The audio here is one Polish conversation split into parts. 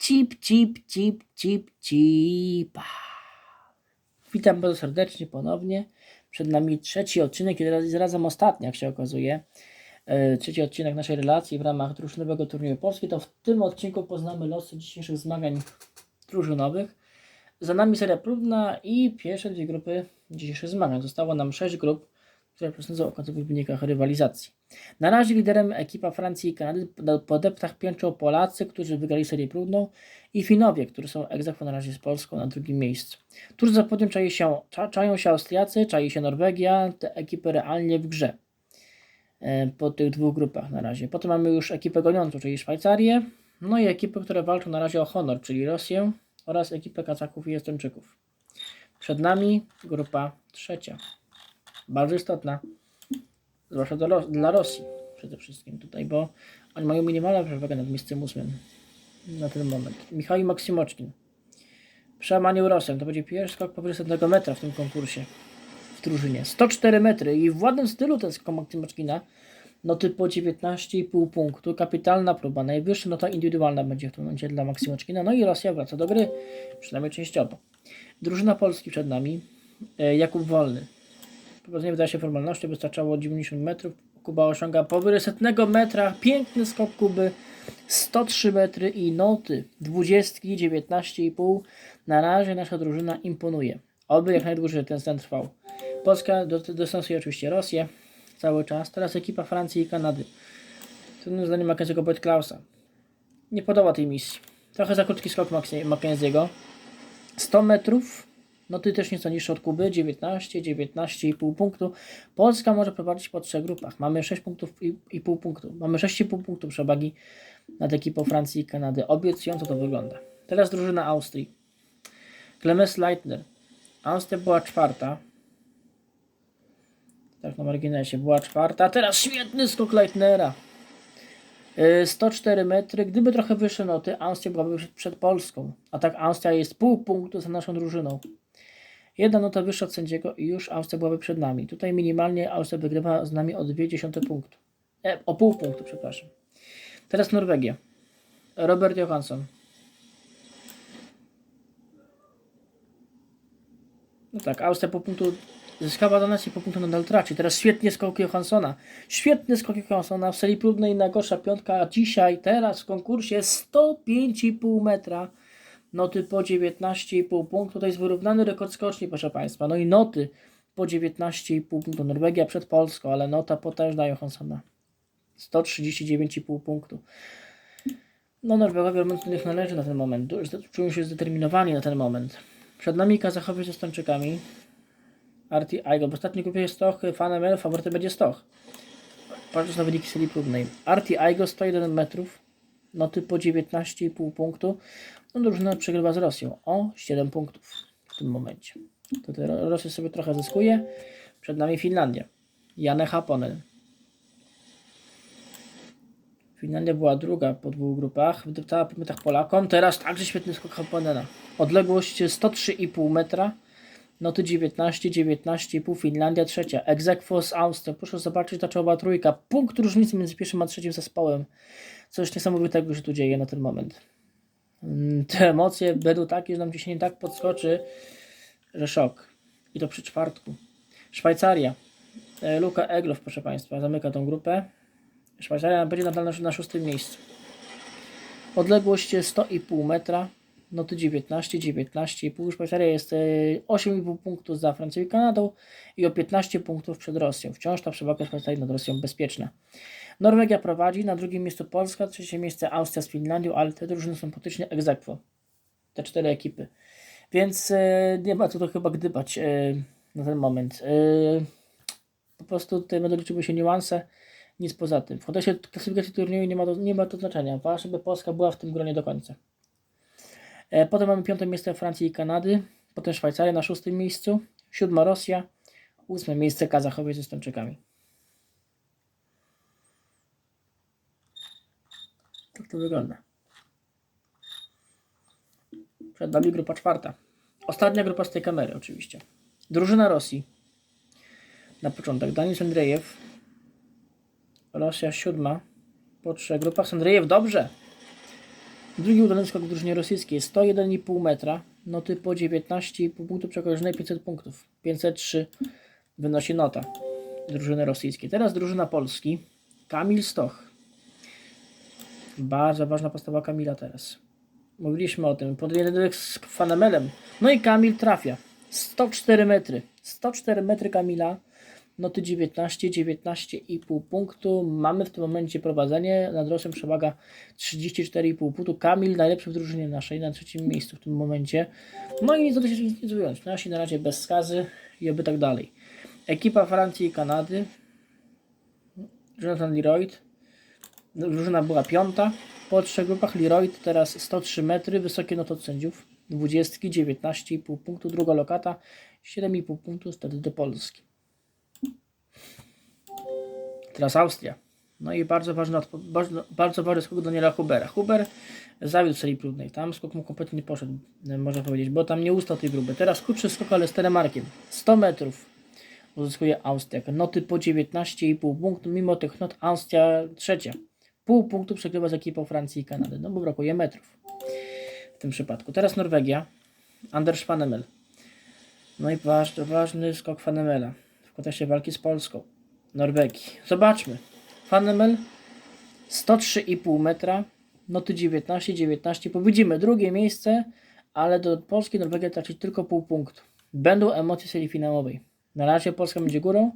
Cip, cip, cip, cip, cipa. Witam bardzo serdecznie ponownie. Przed nami trzeci odcinek i teraz zarazem ostatni, jak się okazuje. E, Trzeci odcinek naszej relacji w ramach drużynowego turnieju Polski. To w tym odcinku poznamy losy dzisiejszych zmagań drużynowych. Za nami seria próbna i pierwsze dwie grupy dzisiejszych zmagań. Zostało nam sześć grup, które prezentują o końcowych wynikach rywalizacji. Na razie liderem ekipa Francji i Kanady po- deptach pięczą Polacy, którzy wygrali serię próbną i Finowie, którzy są egzekwo na razie z Polską na drugim miejscu. Tuż za podium czai się, cza, czają się Austriacy, czai się Norwegia, te ekipy realnie w grze e, po tych dwóch grupach na razie. Potem mamy już ekipę goniącą, czyli Szwajcarię, no i ekipy, które walczą na razie o honor, czyli Rosję oraz ekipę Kazaków i Estończyków. Przed nami grupa trzecia. Bardzo istotna, zwłaszcza dla, dla Rosji przede wszystkim tutaj, bo oni mają minimalną przewagę nad miejscem ósmym na ten moment. Michał Maksymoczkin. Przełamanie Rosjan. To będzie pierwszy skok powyżej 100 metra w tym konkursie w drużynie. 104 metry i w ładnym stylu ten skok Maksymoczkina. Noty po 19,5 punktu. Kapitalna próba. Najwyższa nota indywidualna będzie w tym momencie dla Maksymoczkina. No i Rosja wraca do gry. Przynajmniej częściowo. Drużyna Polski przed nami. E, Jakub Wolny. Prowadzenie wydaje się formalnością. Wystarczało 90 metrów. Kuba osiąga powyżej 100 metra. Piękny skok Kuby. 103 metry i noty 20, 19,5. Na razie nasza drużyna imponuje. Oby jak najdłużej ten stan trwał. Polska do- dystansuje oczywiście Rosję cały czas. Teraz ekipa Francji i Kanady. Trudnym zdaniem Mackenzie'ego Boyd Klausa. Nie podoba tej misji. Trochę za krótki skok Mackenzie'ego. 100 metrów. Noty też nieco niższe od Kuby. 19, 19,5 punktu. Polska może prowadzić po trzech grupach. Mamy 6 punktów i, i pół punktu. Mamy 6,5 punktów przewagi nad ekipą Francji i Kanady. Obiecująco to wygląda. Teraz drużyna Austrii. Clemens Leitner. Austria była czwarta. Tak na marginesie. Była czwarta. Teraz świetny skok Leitnera. Yy, 104 metry. Gdyby trochę wyższe noty, Austria byłaby przed Polską. A tak Austria jest pół punktu za naszą drużyną. Jedna nota wyższa od sędziego i już Austria byłaby przed nami. Tutaj minimalnie Austria wygrywa z nami o 0,2 punktu. E, o pół punktu, przepraszam. Teraz Norwegia. Robert Johansson. No tak, Austria po punktu zyskała do nas i po punktu nadal traci. Teraz świetnie skok Johanssona. Świetny skok Johanssona w serii próbnej najgorsza piątka, a dzisiaj, teraz w konkursie 105,5 metra. Noty po 19,5 punktu. To jest wyrównany rekord skoczni, proszę Państwa. No i noty po 19,5 punktu. Norwegia przed Polską, ale nota potężna Johanssona. 139,5 punktu. No Norwegowie robią nich należy na ten moment. Czują się zdeterminowani na ten moment. Przed nami Kazachowie ze Stończykami. Arti Aigo. W ostatniej grupie jest Stoch, Fanemel, faworytem będzie Stoch. Patrząc na wyniki serii próbnej. Arti Aigo 101 metrów. Noty po 19,5 punktu. No drużyna przegrywa z Rosją o 7 punktów w tym momencie. Tutaj Ro- Rosja sobie trochę zyskuje. Przed nami Finlandia. Jane Haponen. Finlandia była druga po dwóch grupach, wydeptała po metach Polakom. Teraz także świetny skok Haponena. Odległość 103,5 metra. Noty 19, 19,5. Finlandia trzecia. Egzekwo z Austrią. Proszę zobaczyć, ta czołowa trójka. Punkt różnicy między pierwszym a trzecim zespołem. Coś niesamowitego się tu dzieje na ten moment. Mm, Te emocje będą takie, że nam ciśnienie tak podskoczy, że szok. I to przy czwartku. Szwajcaria. E, Luka Eglow, proszę Państwa, zamyka tą grupę. Szwajcaria będzie nadal na, na szóstym miejscu. Odległość 100,5 metra. Noty 19, 19,5. Szwajcaria jest e, 8,5 punktów za Francją i Kanadą i o 15 punktów przed Rosją. Wciąż ta przewaga Szwajcarii nad Rosją bezpieczna. Norwegia prowadzi, na drugim miejscu Polska, trzecie miejsce Austria z Finlandią, ale te drużyny są praktycznie aequo. Te cztery ekipy. Więc e, nie ma co tu chyba gdybać e, na ten moment. E, po prostu tutaj będą liczyły się niuanse, nic poza tym. W kontekście klasyfikacji turnieju nie ma to, nie ma to znaczenia. Ważne, żeby Polska była w tym gronie do końca. E, potem mamy piąte miejsce Francji i Kanady, potem Szwajcaria na szóstym miejscu, siódma Rosja, ósme miejsce Kazachowie ze Stończykami. Tak to wygląda. Przed nami grupa czwarta. Ostatnia grupa z tej kamery oczywiście. Drużyna Rosji. Na początek Danis Andrejew. Rosja siódma. Po trzech grupach dobrze. Drugi udany skok w drużynie rosyjskiej 101,5 metra. Noty po 19,5 punktów przekroczone 500 punktów. 503 wynosi nota drużyny rosyjskiej. Teraz drużyna Polski. Kamil Stoch. Bardzo ważna postawa Kamila teraz. Mówiliśmy o tym. Podjedynek z Fanemelem. No i Kamil trafia. 104 metry. 104 metry Kamila. Noty 19, 19,5 punktu. Mamy w tym momencie prowadzenie. Nad Rosją przewaga 34,5 punktu. Kamil najlepszy w drużynie naszej na trzecim miejscu w tym momencie. No i nic do się nic wyjąć. Nasi na razie bez skazy i oby tak dalej. Ekipa Francji i Kanady. Jonathan Leroyd. Drużyna była piąta. Po trzech grupach Leroyd teraz 103 metry. Wysokie noty od sędziów. 20, 19,5 punktu. Druga lokata 7,5 punktu wtedy do Polski. Teraz Austria. No i bardzo ważny, bardzo, bardzo ważny skok Daniela Hubera. Huber zawiódł w serii próbnej. Tam skok mu kompletnie nie poszedł, e, można powiedzieć, bo tam nie ustał tej próby. Teraz krótszy skok, ale z telemarkiem. 100 metrów uzyskuje Austria. Noty po 19,5 punktu. Mimo tych not Austria trzecia. Pół punktu przegrywa z ekipą Francji i Kanady. No bo brakuje metrów w tym przypadku. Teraz Norwegia. Anders Fanemel. No i ważny, ważny skok Fanemela w kontekście walki z Polską. Norwegii. Zobaczmy. Fanemel 103,5 metra. Noty 19, 19. Widzimy drugie miejsce, ale do Polski Norwegia traci tylko pół punktu. Będą emocje serii finałowej. Na razie Polska będzie górą,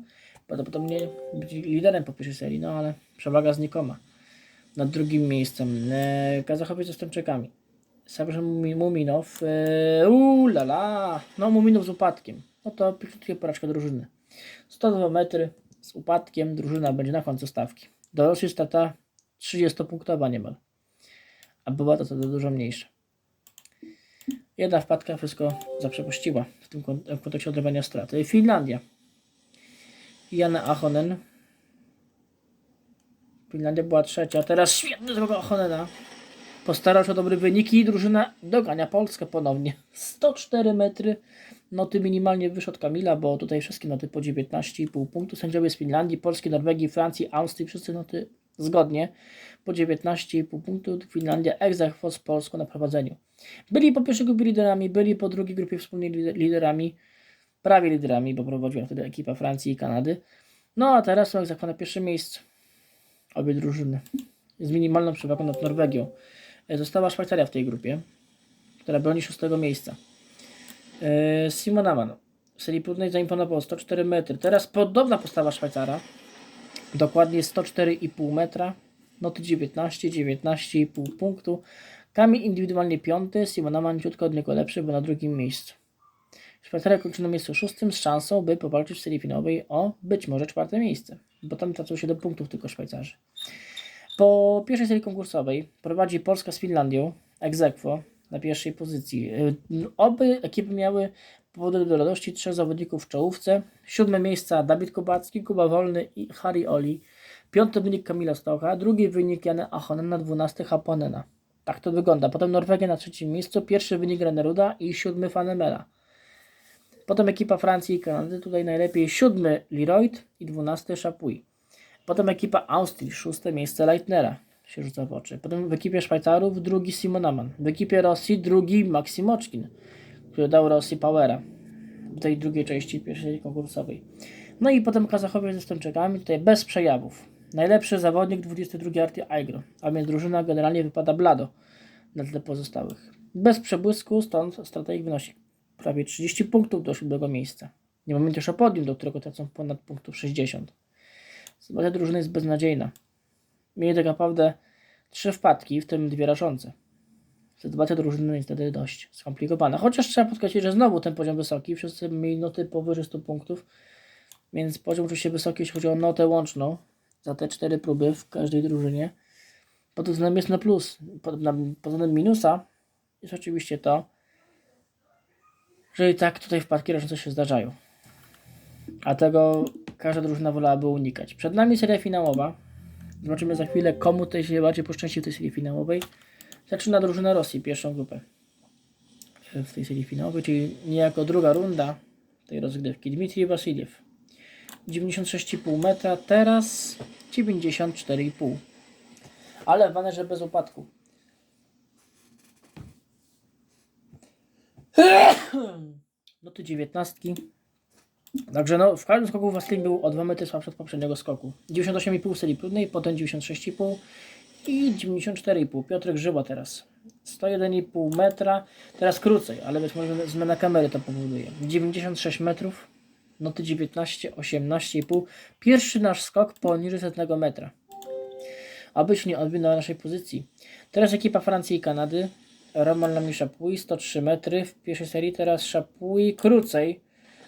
prawdopodobnie będzie liderem po pierwszej serii, no ale przewaga znikoma. Nad drugim miejscem e, Kazachowie z Ostępczykami. Sabrze Muminow. E, la. No Muminow z upadkiem. No to piękna porażka drużyny. 102 metry z upadkiem. Drużyna będzie na końcu stawki. Do Rosji strata 30-punktowa niemal. A była to wtedy dużo mniejsza. Jedna wpadka wszystko zaprzepuściła w tym kontekście odrobienia straty. Finlandia. Janne Ahonen. Finlandia była trzecia. Teraz świetny skok Ahonena. Postarał się o dobre wyniki i drużyna dogania Polskę ponownie. 104 metry. Noty minimalnie wyższe od Kamila, bo tutaj wszystkie noty po 19,5 punktu. Sędziowie z Finlandii, Polski, Norwegii, Francji, Austrii, wszyscy noty zgodnie po 19,5 punktu. Finlandia egzachwo z Polską na prowadzeniu. Byli po pierwszej grupie liderami, byli po drugiej grupie wspólnie lider- liderami, prawie liderami, bo prowadziła wtedy ekipa Francji i Kanady. No a teraz są egzachwo na pierwszym miejscu. Obie drużyny. Z minimalną przewagą nad Norwegią. E, Została Szwajcaria w tej grupie, która broni szóstego miejsca. E, Simon Aman w serii próbnej zaimponował 104 metry. Teraz podobna postawa Szwajcara. Dokładnie 104,5 metra. Noty 19, 19,5 punktu. Kamil indywidualnie piąty, Simon Aman ciutko od niego lepszy, bo na drugim miejscu. Szwajcaria kończy na miejscu szóstym z szansą, by powalczyć w serii finałowej o być może czwarte miejsce, bo tam tracą 7 punktów tylko Szwajcarzy. Po pierwszej serii konkursowej prowadzi Polska z Finlandią ex na pierwszej pozycji. Y, Obie ekipy miały powody do radości trzech zawodników w czołówce. Siódme miejsca Dawid Kubacki, Kuba Wolny i Harry Oli. Piąty wynik Kamila Stocha, drugi wynik Jana Achonena, dwunasty Haponena. Tak to wygląda. Potem Norwegia na trzecim miejscu, pierwszy wynik Reneruda i siódmy Fanemela. Potem ekipa Francji i Kanady, tutaj najlepiej siódmy Leroyd i dwunasty Chapuis. Potem ekipa Austrii, szóste miejsce Leitnera się rzuca w oczy. Potem w ekipie Szwajcarów drugi Simon Aman. W ekipie Rosji drugi Maksim Oczkin, który dał Rosji Powera w tej drugiej części pierwszej konkursowej. No i potem Kazachowie ze Stęczykami, tutaj bez przejawów. Najlepszy zawodnik 22 Arty Aigro, a więc drużyna generalnie wypada blado na tle pozostałych. Bez przebłysku, stąd strata ich wynosi prawie 30 punktów do siódmego miejsca. Nie mamy też o podium, do którego tracą ponad punktów 60. Sytuacja drużyny jest beznadziejna. Mieli tak naprawdę trzy wpadki, w tym dwie rażące. Sytuacja drużyny jest niestety dość skomplikowana. Chociaż trzeba podkreślić, że znowu ten poziom wysoki. Wszyscy mieli noty powyżej 100 punktów, więc poziom oczywiście wysoki, jeśli chodzi o notę łączną za te cztery próby w każdej drużynie. Pod względem jest na plus. Pod, na, pod względem minusa jest oczywiście to, że i tak tutaj wpadki rażące się zdarzają a tego każda drużyna wolałaby unikać. Przed nami seria finałowa. Zobaczymy za chwilę, komu tej się bardziej poszczęści w tej serii finałowej. Zaczyna drużyna Rosji, pierwszą grupę w tej serii finałowej, czyli niejako druga runda tej rozgrywki. Dmitrij Wasiliew. 96,5 metra, teraz 94,5. Ale w wanerze bez upadku. No to dziewiętnastki. Także no, w każdym skoku Waslin był o 2 metry słabszy od poprzedniego skoku. 98,5 w serii próbnej, potem 96,5 i 94,5. Piotrek Żyła teraz. 101,5 metra, teraz krócej, ale być może zmiana kamery to powoduje. 96 metrów, noty 19, 18,5. Pierwszy nasz skok poniżej setnego metra. Abyś nie odbił na naszej pozycji. Teraz ekipa Francji i Kanady. Roman Lamy Chapuis 103 metry w pierwszej serii, teraz Chapuis krócej,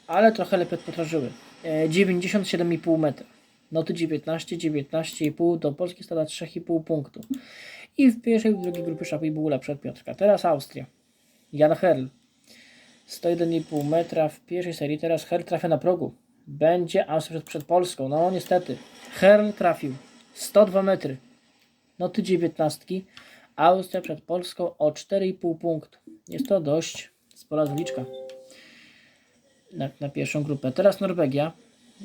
ale trochę lepiej potrażyły. E, 97,5 metra. Noty 19, 19,5 do Polski stada 3,5 punktu. I w pierwszej i drugiej grupie Chapuis był lepszy od Piotrka. Teraz Austria. Jan Herl. 101,5 metra w pierwszej serii. Teraz Herl trafia na progu. Będzie Austria przed, przed Polską. No niestety. Herl trafił. 102 metry. Noty 19. Austria przed Polską o 4,5 punktu. Jest to dość spora zliczka na, na pierwszą grupę. Teraz Norwegia.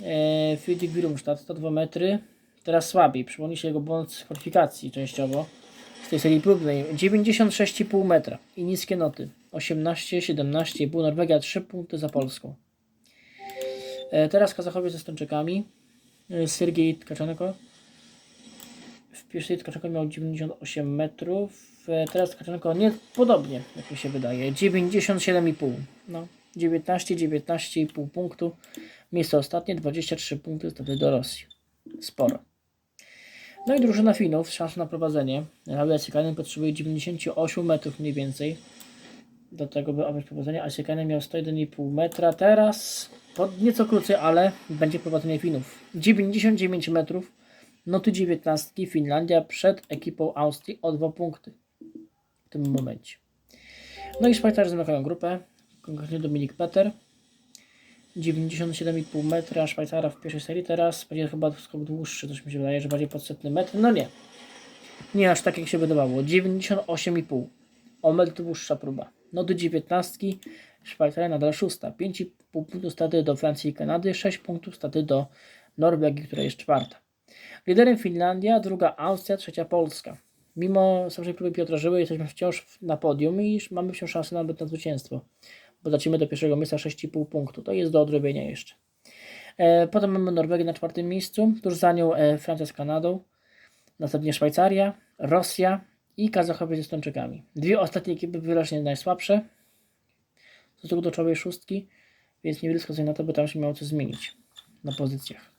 E, Friedrich Wilumstad 102 metry. Teraz słabiej. Przypomnij się jego błąd z kwalifikacji częściowo. Z tej serii próbnej. 96,5 metra. I niskie noty. 18, 17,5. Norwegia 3 punkty za Polską. E, teraz Kazachowie ze Stończykami. E, Sergiej Tkaczenko. W pierwszej Tkaczenko miał 98 metrów. E, Teraz Tkaczenko nie podobnie, jak mi się wydaje. 97,5. No, 19, 19,5 punktu. Miejsce ostatnie, 23 punkty wtedy do Rosji. Sporo. No i drużyna Finów, szansa na prowadzenie. Raul Asikanen potrzebuje 98 metrów mniej więcej. Do tego, by objąć prowadzenie. Asikanen miał 101,5 metra. Teraz pod nieco krócej, ale będzie prowadzenie Finów. 99 metrów. Noty 19. Finlandia przed ekipą Austrii o 2 punkty. W tym momencie. No i Szwajcarzy zamykają grupę. Konkretnie Dominik Peter. 97,5 metra Szwajcara w pierwszej serii. Teraz będzie chyba skok dłuższy, coś mi się wydaje, że bardziej podsetny metr. No nie. Nie aż tak jak się wydawało. 98,5. O metr dłuższa próba. No do 19. Szwajcaria nadal szósta. 5,5 punktów staty do Francji i Kanady. 6 punktów staty do Norwegii, która jest czwarta. Liderem Finlandia, druga Austria, trzecia Polska. Mimo słabszej próby Piotra Żyły jesteśmy wciąż na podium i mamy wciąż szansę nawet na zwycięstwo bo lecimy do pierwszego miejsca 6,5 punktu. To jest do odrobienia jeszcze. E, potem mamy Norwegię na czwartym miejscu, tuż za nią e, Francja z Kanadą, następnie Szwajcaria, Rosja i Kazachowie ze Stończykami. Dwie ostatnie ekipy wyraźnie najsłabsze, w stosunku do czołowej szóstki, więc niewiele wskazuje na to, by tam się miało coś zmienić na pozycjach.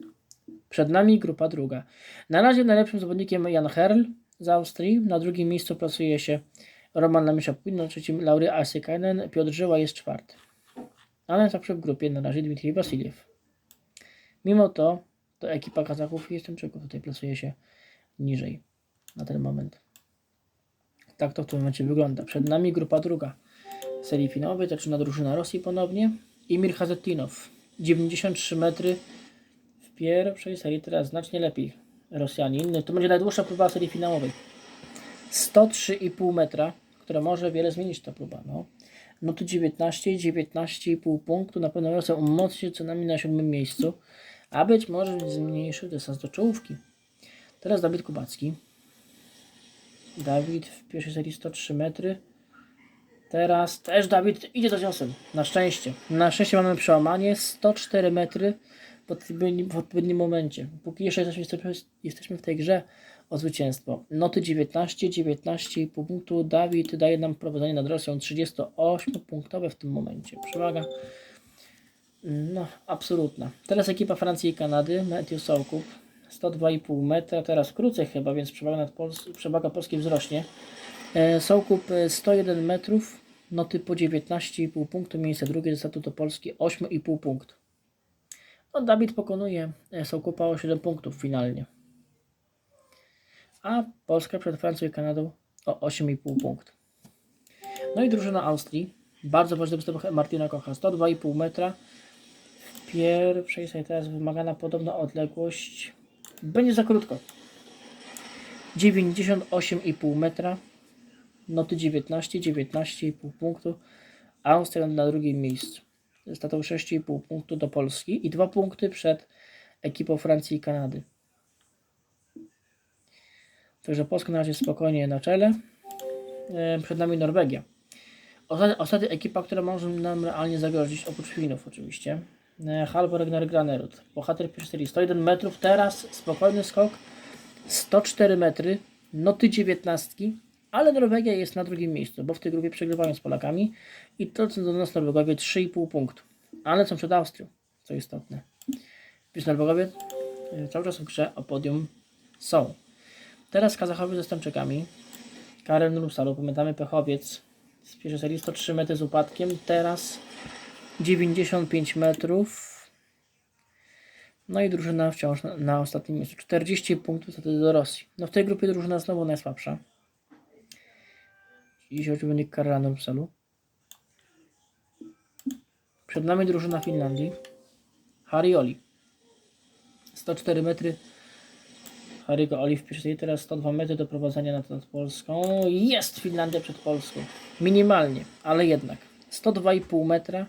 Przed nami grupa druga. Na razie najlepszym zawodnikiem Jan Herl z Austrii, na drugim miejscu plasuje się Roman Lamisza na trzecim Laury Asykainen, Piotr Żyła jest czwarty. Ale zawsze w grupie na razie Dmitrij Wasiliew. Mimo to, to ekipa Kazachów i Estończyków tutaj plasuje się niżej na ten moment. Tak to w tym momencie wygląda. Przed nami grupa druga serii finałowej, zaczyna drużyna Rosji ponownie. Imir Hazetinow, 93 metry w pierwszej serii, teraz znacznie lepiej Rosjanin. To będzie najdłuższa próba serii finałowej. 103,5 metra, które może wiele zmienić ta próba. No. No tu 19, 19,5 punktu, na pewno Rosja umocni się co najmniej na siódmym miejscu, a być może zmniejszy dystans do czołówki. Teraz Dawid Kubacki. Dawid w pierwszej serii 103 metry. Teraz też Dawid idzie za ciosem. Na szczęście. Na szczęście mamy przełamanie 104 metry w odpowiednim, w odpowiednim momencie. Póki jeszcze jesteśmy w tej grze o zwycięstwo. Noty 19, 19,5 punktu. Dawid daje nam prowadzenie nad Rosją 38-punktowe w tym momencie. Przewaga no, absolutna. Teraz ekipa Francji i Kanady. Matthew Sokup 102,5 metra. Teraz krócej chyba, więc przewaga, nad Pols przewaga Polski wzrośnie. E, Sokup 101 metrów. Noty po 19,5 punktu. Miejsce drugie ze statutu Polski 8,5 punktów. No, Dawid pokonuje Sokupa o 7 punktów finalnie a Polska przed Francją i Kanadą o 8,5 punkt. No i drużyna Austrii. Bardzo ważny występ Martina Kocha. 102,5 metra. W pierwszej serii teraz wymagana podobna odległość. Będzie za krótko. 98,5 metra. Noty 19, 19,5 punktu. Austria na drugim miejscu. Statą 6,5 punktu do Polski i 2 punkty przed ekipą Francji i Kanady. Także Polska na razie spokojnie na czele. E, Przed nami Norwegia. Ostatnia, ekipa, która może nam realnie zagrozić, oprócz Finów oczywiście. E, Halvor Ragnar Granerud. Bohater pierwszej serii 101 metrów, teraz spokojny skok 104 metry, noty 19, ale Norwegia jest na drugim miejscu, bo w tej grupie przegrywają z Polakami i to co do nas Norwegowie 3,5 punktu, ale są przed Austrią, co istotne. Więc Norwegowie e, cały czas w grze o podium są. Teraz Kazachowie ze Stępczykami. Karen Rusalu, pamiętamy pechowiec z pierwszej serii 103 metry z upadkiem, teraz 95 metrów. No i drużyna wciąż na, na ostatnim miejscu. 40 punktów wtedy do Rosji. No w tej grupie drużyna znowu najsłabsza. Jeśli chodzi o wynik Karlanu Rusalu. Przed nami drużyna Finlandii. Harioli. 104 metry. Harygo Oli w pierwszej, teraz 102 metry do prowadzenia nad, Polską. Jest Finlandia przed Polską. Minimalnie, ale jednak. 102,5 metra.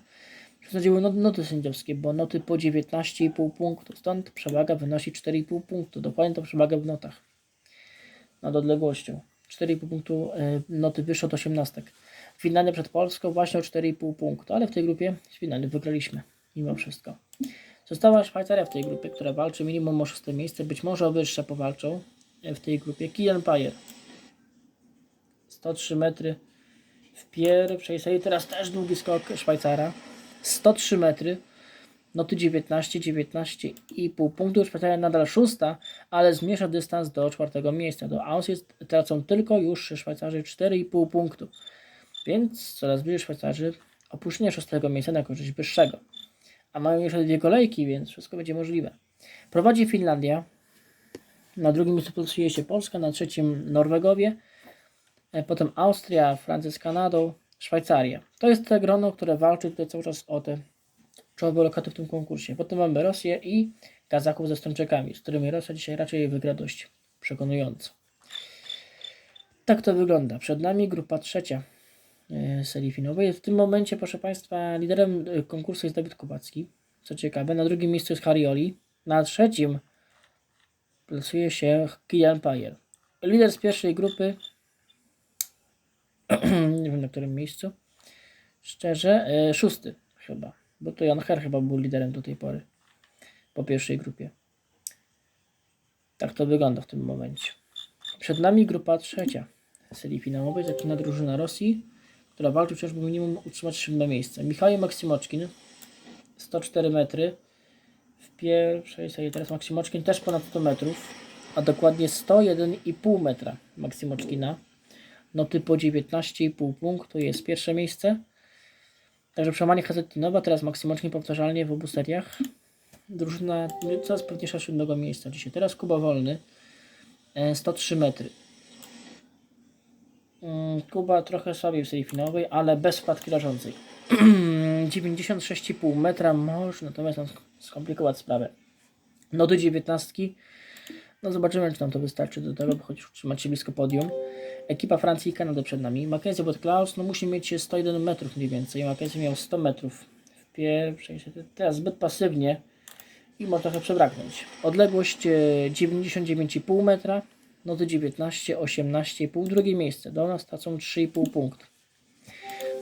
Przesadziły not, noty sędziowskie, bo noty po 19,5 punktu. Stąd przewaga wynosi 4,5 punktu. Dokładnie to przewaga w notach. Nad odległością. 4,5 punktu e, noty wyższe od 18. Finlandia przed Polską właśnie o 4,5 punktu, ale w tej grupie z Finlandią wygraliśmy. Mimo wszystko. Została Szwajcaria w tej grupie, która walczy minimum o szóste miejsce, być może o wyższe powalczą e, w tej grupie. Kilian Pajer. 103 metry w pierwszej serii, teraz też długi skok Szwajcara. 103 metry, noty 19, 19,5 punktów. Szwajcaria nadal szósta, ale zmniejsza dystans do czwartego miejsca. Do Austrii tracą tylko już Szwajcarzy 4,5 punktu. Więc coraz bliżej Szwajcarzy opuszczenia szóstego miejsca na korzyść wyższego a mają jeszcze dwie kolejki, więc wszystko będzie możliwe. Prowadzi Finlandia. Na drugim miejscu plasuje się Polska, na trzecim Norwegowie, e, potem Austria, Francja z Kanadą, Szwajcaria. To jest te grono, które walczy tutaj cały czas o te czołowe lokaty w tym konkursie. Potem mamy Rosję i Kazachów ze Stonczekami, z którymi Rosja dzisiaj raczej wygra dość przekonująco. Tak to wygląda. Przed nami grupa trzecia e, serii finałowej. W tym momencie, proszę Państwa, liderem e, konkursu jest Dawid Kubacki. Co ciekawe, na drugim miejscu jest Harioli. Na trzecim plasuje się Kilian Pajer. Lider z pierwszej grupy, nie wiem na którym miejscu, szczerze, e, szósty chyba, bo to Jan Her chyba był liderem do tej pory, po pierwszej grupie. Tak to wygląda w tym momencie. Przed nami grupa trzecia serii finałowej, zaczyna drużyna Rosji, która walczy wciąż, by minimum utrzymać siódme miejsce. Michał Maksymoczkin, 104 metry w pierwszej serii. Teraz Maksymoczkin też ponad 100 metrów, a dokładnie 101,5 metra Maksymoczkina. Noty po 19,5 punktu jest pierwsze miejsce. Także przełamanie Hazettinowa, teraz Maksymoczkin powtarzalnie w obu seriach. Drużyna coraz pewniejsza siódmego miejsca dzisiaj. Teraz Kuba Wolny, e, 103 metry. Mm, Kuba trochę słabiej w serii finałowej, ale bez wpadki rażącej. 96,5 metra może natomiast sk- skomplikować sprawę. No do 19. No zobaczymy, czy nam to wystarczy do tego, by chociaż utrzymać się blisko podium. Ekipa Francji i Kanady przed nami. Mackenzie bot Klaus no musi mieć 101 metrów mniej więcej. Mackenzie miał 100 metrów w pierwszej. Teraz zbyt pasywnie i może trochę przebraknąć. Odległość e, 99,5 metra. Noty 19, 18,5. Drugie miejsce. Do nas tracą 3,5 punktu.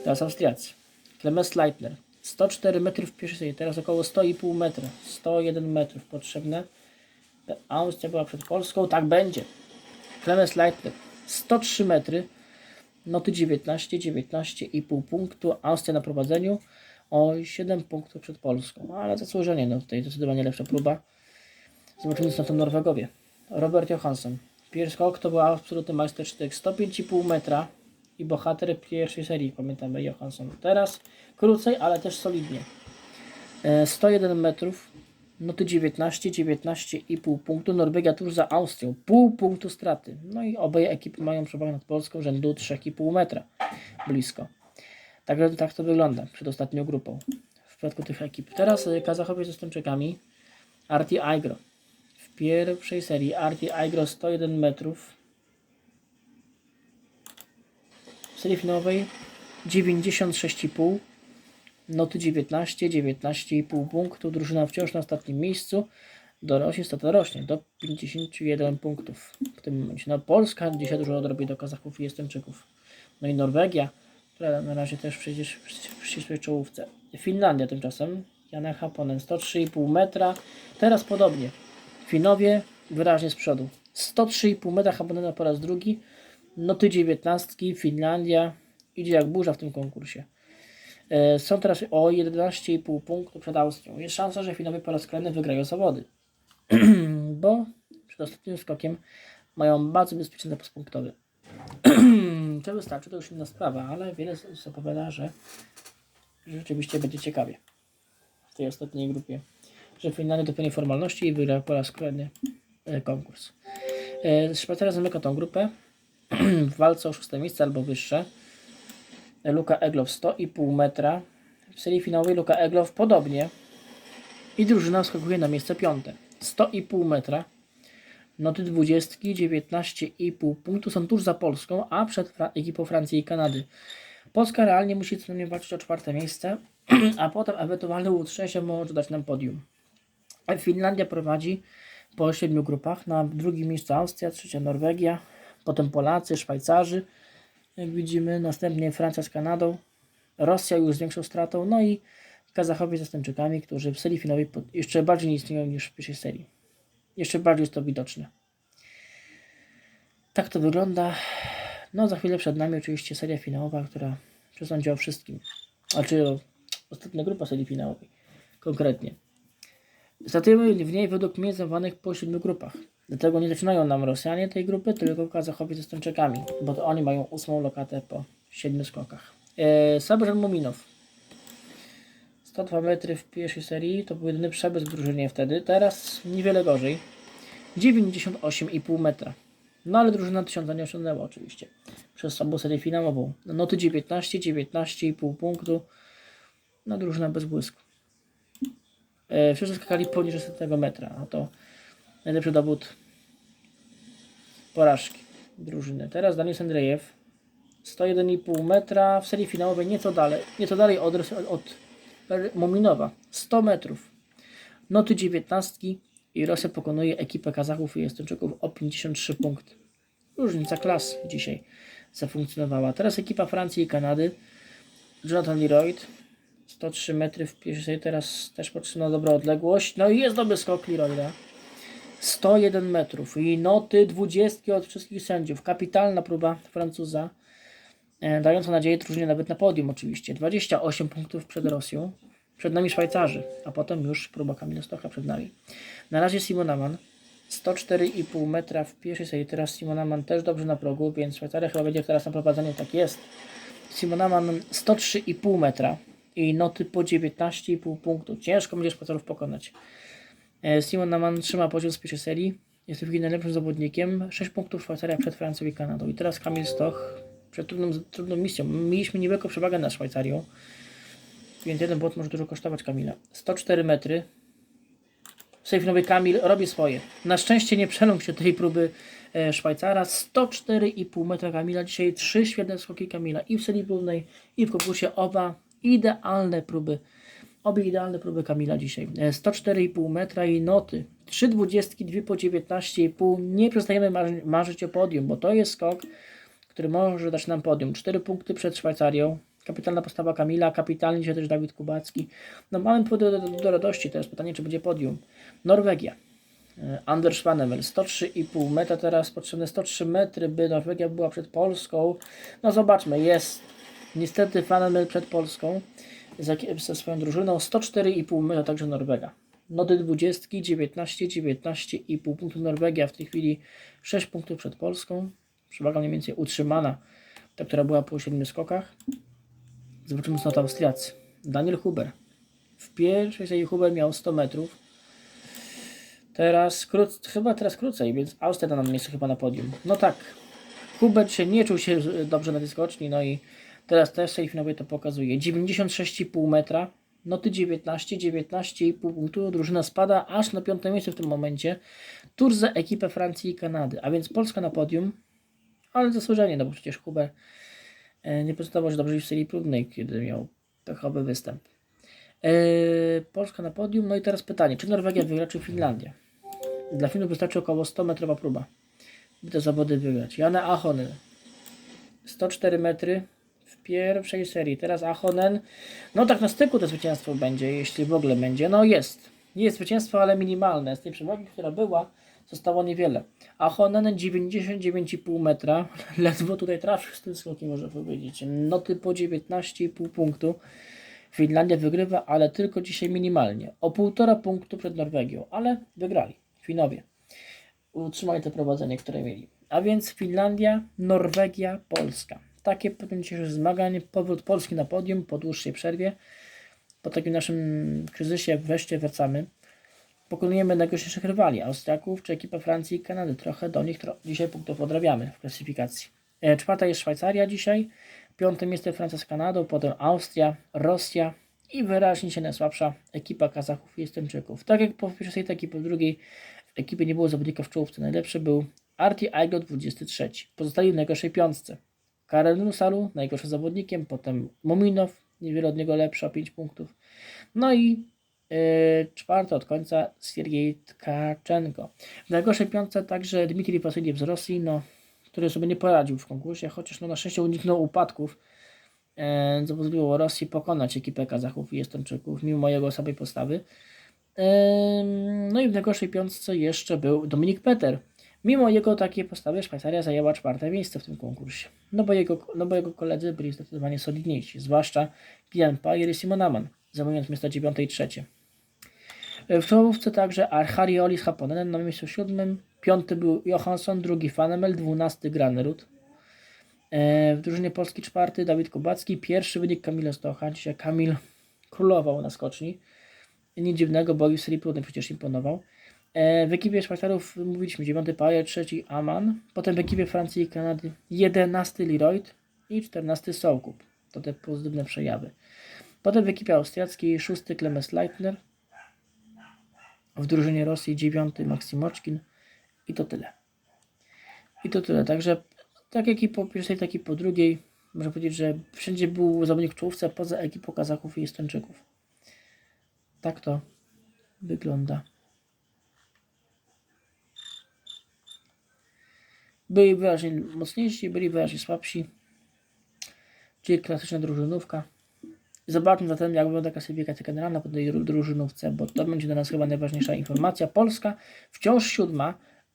Teraz Austriacy. Clemens Leitner. 104 metrów pierwszej. Teraz około 100,5 metra. 101 metrów potrzebne. Austria była przed Polską. Tak będzie. Clemens Leitner. 103 metry. Noty 19, 19,5 punktu. Austria na prowadzeniu. O 7 punktów przed Polską. Ale zasłużenie. No tutaj zdecydowanie lepsza próba. Zobaczymy co na to Norwegowie. Robert Johansson. Pierwszy skok to był absolutny majstersztyk. 105,5 metra i bohater pierwszej serii, pamiętamy Johansson. Teraz krócej, ale też solidnie. E, 101 metrów, noty 19, 19,5 punktu. Norwegia tuż za Austrią, pół punktu straty. No i obie ekipy mają przewagę nad Polską rzędu 3,5 metra blisko. Także tak to wygląda przed ostatnią grupą w przypadku tych ekip. Teraz e, Kazachowie ze Stępczykami, Arti Aigro. Pierwszej serii Arti Aigro 101 metrów, w serii finałowej 96,5 noty 19, 19,5 punktu. Drużyna wciąż na ostatnim miejscu. Do Rosji stata rośnie do 51 punktów. W tym momencie no Polska dzisiaj dużo odrobi do Kazachów i Estynczyków no i Norwegia która na razie też przejdzie w ścisłej czołówce. Finlandia tymczasem, Janek Haponen 103,5 metra, teraz podobnie. Finowie wyraźnie z przodu. 103,5 metra Haponena po raz drugi, noty 19, Finlandia idzie jak burza w tym konkursie. E, Są teraz o 11,5 punktu przed Austrią. Jest szansa, że Finowie po raz kolejny wygrają zawody. Bo przed ostatnim skokiem mają bardzo bezpieczny zapas punktowy. Czy wystarczy, to już inna sprawa, ale wiele zapowiada, że rzeczywiście będzie ciekawie w tej ostatniej grupie. Że Finlandia dopełni formalności i wygra po raz kolejny e, konkurs. E, Szwajcaria zamyka tą grupę w walce o szóste miejsce albo wyższe. E, Luka Eglow 100,5 metra. W serii finałowej Luka Eglow podobnie. I drużyna wskakuje na miejsce piąte. 100,5 metra. Noty 20, 19,5 punktu są tuż za Polską, a przed Fra- ekipą Francji i Kanady. Polska realnie musi co najmniej walczyć o czwarte miejsce, a potem ewentualne utrzymanie może dać nam podium. Finlandia prowadzi po siedmiu grupach. Na drugim miejscu Austria, trzecia Norwegia, potem Polacy, Szwajcarzy, jak widzimy, następnie Francja z Kanadą, Rosja już z większą stratą, no i Kazachowie z Estończykami, którzy w serii finałowej pod- jeszcze bardziej nie istnieją niż w pierwszej serii. Jeszcze bardziej jest to widoczne. Tak to wygląda. No za chwilę przed nami oczywiście seria finałowa, która przesądzi o wszystkim. Znaczy o, ostatnia grupa serii finałowej. Konkretnie. Startujemy w niej według mnie zdawanych po siedmiu grupach. Dlatego nie zaczynają nam Rosjanie tej grupy, tylko Kazachowie ze Stończykami, bo to oni mają ósmą lokatę po siedmiu skokach. E, Sabrzan Muminow. 102 metry w pierwszej serii, to był jedyny przebyt w drużynie wtedy, teraz niewiele gorzej. 98,5 metra. No ale drużyna tysiąca nie osiągnęła oczywiście. Przez samą serię finałową. Noty 19, 19,5 punktu. No drużyna bez błysku. E, wszyscy skakali poniżej 100 metra. A to najlepszy dowód porażki drużyny. Teraz Daniel Andrejew. 101,5 metra w serii finałowej nieco dalej, nieco dalej od, od Mominowa. 100 metrów. Noty 19 i Rosja pokonuje ekipę Kazachów i Estończyków o 53 punkty. Różnica klas dzisiaj zafunkcjonowała. Teraz ekipa Francji i Kanady. Jonathan Leroyd. 103 metry w pierwszej serii, teraz też potrzebna dobra odległość. No i jest dobry skok Leroyda. 101 metrów i noty 20 od wszystkich sędziów. Kapitalna próba Francuza. E, dająca nadzieję drużynie nawet na podium oczywiście. 28 punktów przed Rosją. Przed nami Szwajcarzy, a potem już próba Kamila Stocha przed nami. Na razie Simon Aman. 104,5 metra w pierwszej serii. Teraz Simon Aman też dobrze na progu, więc Szwajcaria chyba będzie teraz na prowadzeniu. Tak jest. Simon Aman 103,5 metra i noty po 19,5 punktu. Ciężko będzie Szwajcarów pokonać. E, Simon Aman trzyma poziom z pierwszej serii. Jest chwili najlepszym zawodnikiem. 6 punktów Szwajcaria przed Francją i Kanadą. I teraz Kamil Stoch przed trudną, trudną misją. Mieliśmy niewielką przewagę nad Szwajcarią. Więc jeden błąd może dużo kosztować Kamila. 104 metry. Sejfnowy Kamil robi swoje. Na szczęście nie przeląkł się tej próby e, Szwajcara. 104,5 metra Kamila. Dzisiaj trzy świetne skoki Kamila i w serii próbnej, i w konkursie. Oba idealne próby. Obie idealne próby Kamila dzisiaj. E, 104,5 metra i noty. 3,20, 2 po 19,5. Nie przestajemy marzy- marzyć o podium, bo to jest skok, który może dać nam podium. 4 punkty przed Szwajcarią. Kapitalna postawa Kamila, kapitalnie dzisiaj też Dawid Kubacki. No mamy powód do, do, do radości, teraz pytanie, czy będzie podium. Norwegia. E, Anders Schwanemel, 103,5 metra teraz, potrzebne 103 metry, by Norwegia była przed Polską. No zobaczmy, jest niestety Schwanemel przed Polską ze swoją drużyną, 104,5 metra także Norwega. Nody 20, 19, 19,5 punktów Norwegia, w tej chwili 6 punktów przed Polską. Przewaga mniej więcej utrzymana, ta, która była po 7 skokach. Zobaczymy co na Austriacy. Daniel Huber. W pierwszej serii Huber miał 100 metrów. Teraz chyba teraz krócej, więc Austria na miejsce chyba na podium. No tak. Hubert się nie czuł się dobrze na tej no i teraz też serii finałowej to pokazuje. 96,5 metra. Noty 19, 19,5 punktu. Drużyna spada aż na piąte miejsce w tym momencie. Tuż za ekipę Francji i Kanady. A więc Polska na podium. Ale zasłużenie, no bo przecież Huber e, nie prezentował się dobrze w serii próbnej, kiedy miał pechowy występ. E, Polska na podium. No i teraz pytanie, czy Norwegia wygra, czy Finlandia? Dla Finów wystarczy około 100 metrowa próba, by te zawody wygrać. Jana Ahonen. 104 metry pierwszej serii. Teraz Ahonen, no tak na styku to zwycięstwo będzie, jeśli w ogóle będzie. No jest, jest zwycięstwo, ale minimalne. Z tej przewagi, która była, zostało niewiele. Ahonen 99,5 metra, ledwo tutaj trafił z tym skokiem, można powiedzieć. Noty po 19,5 punktu. Finlandia wygrywa, ale tylko dzisiaj minimalnie. O półtora punktu przed Norwegią, ale wygrali Finowie. Utrzymali to prowadzenie, które mieli. A więc Finlandia, Norwegia, Polska. Takie potem dzisiejszych zmagań. Powrót Polski na podium po dłuższej przerwie. Po takim naszym kryzysie wreszcie wracamy. Pokonujemy najgorszych rywali, Austriaków czy ekipę Francji i Kanady. Trochę do nich tro- dzisiaj punktów odrabiamy w klasyfikacji. E, czwarta jest Szwajcaria dzisiaj. Piąte miejsce Francja z Kanadą, potem Austria, Rosja i wyraźnie się najsłabsza ekipa Kazachów i Estończyków. Tak jak po pierwszej, tak i po drugiej w ekipie nie było zawodnika w czołówce. Najlepszy był Arti Aigo 23. Pozostali w najgorszej piątce. Karel Nusalu najgorszym zawodnikiem, potem Mominow, niewiele od niego lepszy o 5 punktów. No i yy, czwarty od końca Siergiej Tkaczenko. W najgorszej piątce także Dmitrij Wasiliew z Rosji, no, który sobie nie poradził w konkursie, chociaż no, na szczęście uniknął upadków, e, co pozwoliło Rosji pokonać ekipę Kazachów i Estończyków, mimo jego słabej postawy. Ym, No i w najgorszej piątce jeszcze był Dominik Peter. Mimo jego takiej postawy Szwajcaria zajęła czwarte miejsce w tym konkursie. No bo jego, no bo jego koledzy byli zdecydowanie solidniejsi, zwłaszcza Kilian Pajer i Simon Aman, zajmując miejsca dziewiąte i trzecie. W czołówce także Archari Oli z Haponenem na miejscu siódmym, piąty był Johansson, drugi Fanemel, dwunasty Granerud. E, W drużynie Polski czwarty Dawid Kubacki, pierwszy wynik Kamila Stocha, dzisiaj Kamil królował na skoczni. Nic dziwnego, bo już Ripruden przecież imponował. E, W ekipie Szwajcarów mówiliśmy 9 Pajer, trzeci Aman, potem w ekipie Francji i Kanady 11 Leroyd i 14 Sołkup. To te pozytywne przejawy. Potem w ekipie austriackiej 6 Klemens Leitner, w drużynie Rosji 9 Maksim Oczkin i to tyle. I to tyle. Także tak jak i po pierwszej, tak i po drugiej, można powiedzieć, że wszędzie był zawodnik w czołówce poza ekipą Kazachów i Estończyków. Tak to wygląda. Byli wyraźnie mocniejsi, byli wyraźnie słabsi. Czyli klasyczna drużynówka. Zobaczmy zatem, jak wygląda klasyfikacja generalna po tej dru- drużynówce, bo to będzie dla nas chyba najważniejsza informacja. Polska wciąż siódma,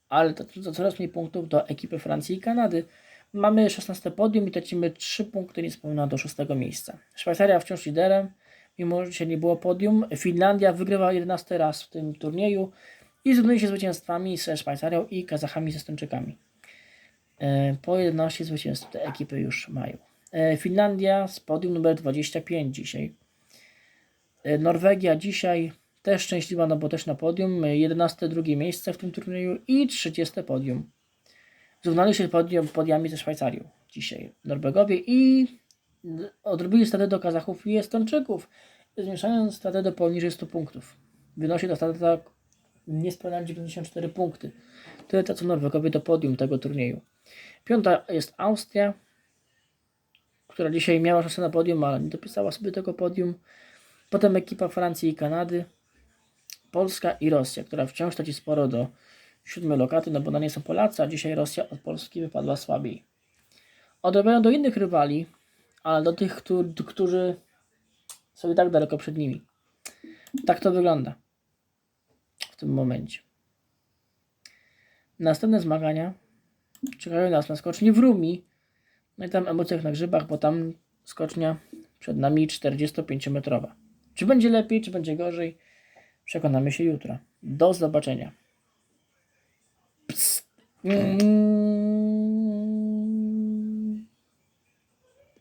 ale to, to coraz mniej punktów do ekipy Francji i Kanady. Mamy 16 podium i tracimy 3 punkty niespełna do 6 miejsca. Szwajcaria wciąż liderem, mimo że dzisiaj nie było podium. Finlandia wygrywa 11 raz w tym turnieju i zrównuje się zwycięstwami ze Szwajcarią i Kazachami ze Estończykami. E, Po 11 zwycięstw te ekipy już mają. E, Finlandia z podium numer 25 dzisiaj. E, Norwegia dzisiaj też szczęśliwa, no bo też na podium. E, 11 drugie miejsce w tym turnieju i 30 podium. Zrównali się podium, podiami ze Szwajcarią dzisiaj Norwegowie i odrobili stratę do Kazachów i Estończyków, zmniejszając stratę do poniżej 100 punktów. Wynosi ta strata niespełna 94 punkty. Tyle co Norwegowie do podium tego turnieju. Piąta jest Austria, która dzisiaj miała szansę na podium, ale nie dopisała sobie tego podium. Potem ekipa Francji i Kanady, Polska i Rosja, która wciąż traci sporo do siódmej lokaty, no bo na nie są Polacy, a dzisiaj Rosja od Polski wypadła słabiej. Odrabiają do innych rywali, ale do tych, którzy są i tak daleko przed nimi. Tak to wygląda w tym momencie. Następne zmagania czekają nas na skoczni w Rumi. No i tam emocjach na grzybach, bo tam skocznia przed nami 45-metrowa. Czy będzie lepiej, czy będzie gorzej? Przekonamy się jutro. Do zobaczenia. Psst. Mm.